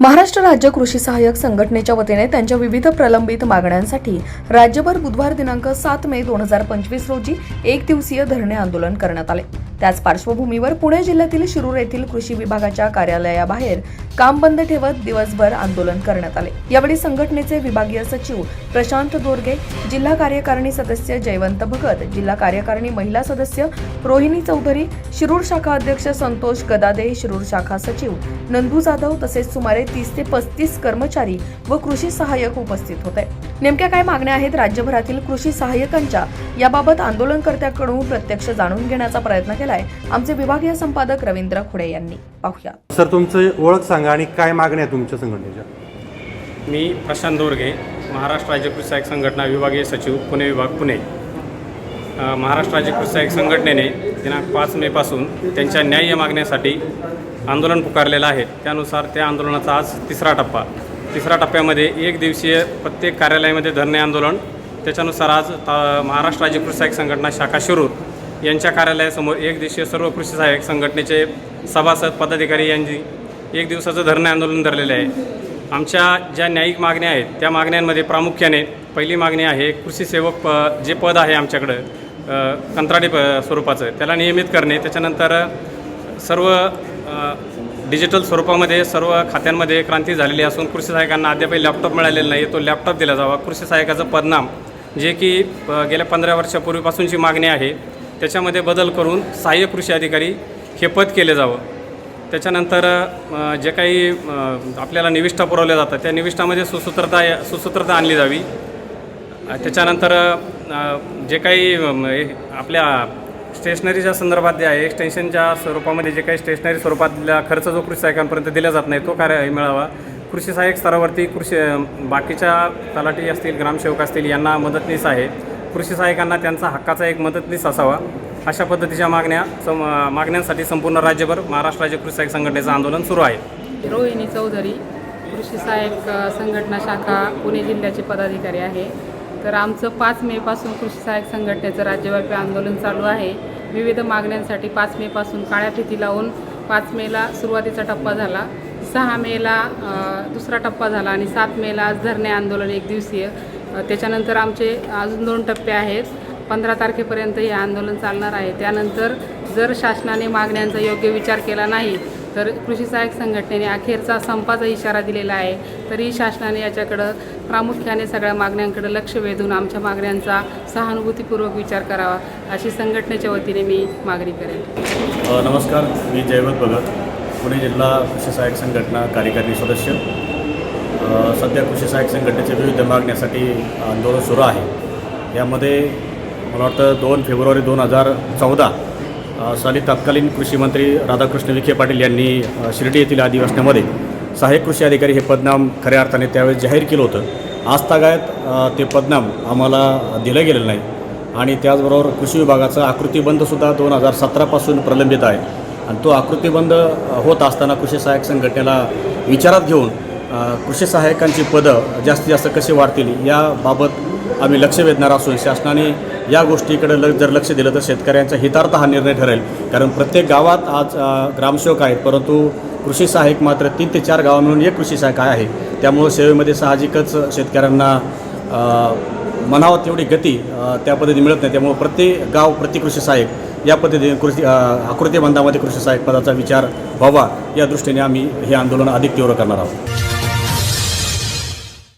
महाराष्ट्र राज्य कृषी सहाय्यक संघटनेच्या वतीने त्यांच्या विविध प्रलंबित मागण्यांसाठी राज्यभर बुधवार दिनांक सात मे दोन हजार पंचवीस रोजी एक दिवसीय धरणे आंदोलन करण्यात आले. त्याच पार्श्वभूमीवर पुणे जिल्ह्यातील शिरूर येथील कृषी विभागाच्या कार्यालयाबाहेर काम बंद ठेवत दिवसभर आंदोलन करण्यात आले. यावेळी संघटनेचे विभागीय सचिव प्रशांत दोरगे जिल्हा कार्यकारिणी सदस्य जयवंत भगत जिल्हा कार्यकारिणी महिला सदस्य रोहिणी चौधरी शिरूर शाखा अध्यक्ष संतोष गदादे शिरूर शाखा सचिव नंदू जाधव तसेच सुमारे तीस ते पस्तीस कर्मचारी व कृषी सहाय्यक उपस्थित होते. नेमक्या काय मागण्या आहेत? राज्यभरातील कृषी सहाय्यकांच्या याबाबत आंदोलनकर्त्यांकडून प्रत्यक्ष जाणून घेण्याचा प्रयत्न केला केलाय आमचे विभागीय संपादक रवींद्र खुडे यांनी. पाहूया. सर तुमचं ओळख सांगा आणि काय मागण्या आहे तुमच्या संघटनेच्या? मी प्रशांत दोरगे महाराष्ट्र राज्य कृषी सहाय्यक संघटना विभागीय सचिव पुणे विभाग पुणे. महाराष्ट्र राज्य कृषी सहाय्यक संघटनेने दिनांक पाच मेपासून त्यांच्या न्याय्य मागण्यासाठी आंदोलन पुकारलेलं आहे. त्यानुसार त्या आंदोलनाचा आज तिसरा टप्पा. तिसऱ्या टप्प्यामध्ये एक दिवसीय प्रत्येक कार्यालयामध्ये धरणे आंदोलन त्याच्यानुसार आज ता महाराष्ट्र राज्य कृषी सहाय्यक संघटना शाखा शिरूर यांच्या कार्यालयासमोर एक दिवसीय सर्व कृषी सहाय्यक संघटनेचे सभासद पदाधिकारी यांनी एक दिवसाचं धरणे आंदोलन धरलेले आहे. आमच्या ज्या न्यायिक मागण्या आहेत त्या मागण्यांमध्ये प्रामुख्याने पहिली मागणी आहे कृषी सेवक प जे पद आहे आमच्याकडं कंत्राटी प स्वरूपाचं त्याला नियमित करणे त्याच्यानंतर सर्व डिजिटल स्वरूपामध्ये सर्व खात्यांमध्ये क्रांती झालेली असून कृषी सहाय्यकांना अद्यापही लॅपटॉप मिळालेला नाही तो लॅपटॉप दिला जावा. कृषी सहायकाचं पदनाम जे की गेल्या पंधरा वर्षापूर्वीपासूनची मागणी आहे त्याच्यामध्ये बदल करून सहाय्य कृषी अधिकारी हे पद केले जावं. त्याच्यानंतर जे काही आपल्याला निविष्ठा पुरवल्या जातात त्या निविष्ठामध्ये सुसूत्रता सुसूत्रता आणली जावी. त्याच्यानंतर जे काही आपल्या स्टेशनरीच्या संदर्भात जे आहे एक्सटेन्शनच्या स्वरूपामध्ये जे काही स्टेशनरी स्वरूपातला खर्च जो कृषी सहाय्यकांपर्यंत दिला जात नाही तो कार्य मिळावा. कृषी सहाय्यक स्तरावरती कृषी बाकीच्या तलाठी असतील ग्रामसेवक असतील यांना मदतनीस आहे. कृषी सहाय्यकांना त्यांचा हक्काचा एक मदतनीस असावा. अशा पद्धतीच्या मागण्या सम मागण्यांसाठी संपूर्ण राज्यभर महाराष्ट्र राज्य कृषी सहाय्यक संघटनेचं आंदोलन सुरू आहे. रोहिणी चौधरी कृषी सहाय्यक संघटना शाखा पुणे जिल्ह्याचे पदाधिकारी आहे. तर आमचं पाच मेपासून कृषी सहाय्यक संघटनेचं राज्यव्यापी आंदोलन चालू आहे. विविध मागण्यांसाठी पाच मेपासून काळ्या फिती लावून पाच मेला सुरुवातीचा टप्पा झाला. सहा मेला दुसरा टप्पा झाला आणि सात मेला आज धरणे आंदोलन एक दिवसीय. त्याच्यानंतर आमचे अजून दोन टप्पे आहेत. पंधरा तारखेपर्यंत हे आंदोलन चालणार आहे. त्यानंतर जर शासनाने मागण्यांचा योग्य विचार केला नाही तर कृषी सहाय्यक संघटनेने अखेरचा संपाचा इशारा दिलेला आहे. तरी शासनाने याच्याकडं प्रामुख्याने सगळ्या मागण्यांकडे लक्ष वेधून आमच्या मागण्यांचा सहानुभूतीपूर्वक विचार करावा अशी संघटनेच्या वतीने मी मागणी करेन. नमस्कार. मी जयवंत भगत पुणे जिल्हा कृषी सहाय्यक संघटना कार्यकारिणी सदस्य. सध्या कृषी सहाय्यक संघटनेच्या विविध मागण्यासाठी आंदोलन सुरू आहे. यामध्ये मला वाटतं दोन फेब्रुवारी दोन हजार चौदा साली तत्कालीन कृषीमंत्री राधाकृष्ण विखे पाटील यांनी शिर्डी येथील अधिवेशनामध्ये सहाय्यक कृषी अधिकारी हे पदनाम खऱ्या अर्थाने त्यावेळेस जाहीर केलं होतं. आजतागायत तागायत ते पदनाम आम्हाला दिलं गेलेलं नाही आणि त्याचबरोबर कृषी विभागाचा आकृतीबंधसुद्धा दोन हजार सतरापासून प्रलंबित आहे. आणि तो आकृतीबंध होत असताना कृषी सहाय्यक संघटनेला विचारात घेऊन कृषी सहाय्यकांची पदं जास्तीत जास्त कशी वाढतील याबाबत आम्ही लक्ष वेधणार असून शासनाने या गोष्टीकडे ल जर लक्ष दिलं तर शेतकऱ्यांच्या हितार्थ हा निर्णय ठरेल. कारण प्रत्येक गावात आज ग्रामसेवक आहेत परंतु कृषी सहाय्यक मात्र तीन ते चार गावं मिळून एक कृषी सहाय्यक आहे. त्यामुळं सेवेमध्ये साहजिकच शेतकऱ्यांना म्हणावं तेवढी गती त्या पद्धतीने मिळत नाही. त्यामुळं प्रत्येक गाव प्रति कृषी सहाय्यक या पद्धतीने कृषी आकृतीबंधामध्ये कृषी सहाय्यक पदाचा विचार व्हावा या दृष्टीने आम्ही हे आंदोलन अधिक तीव्र करणार आहोत.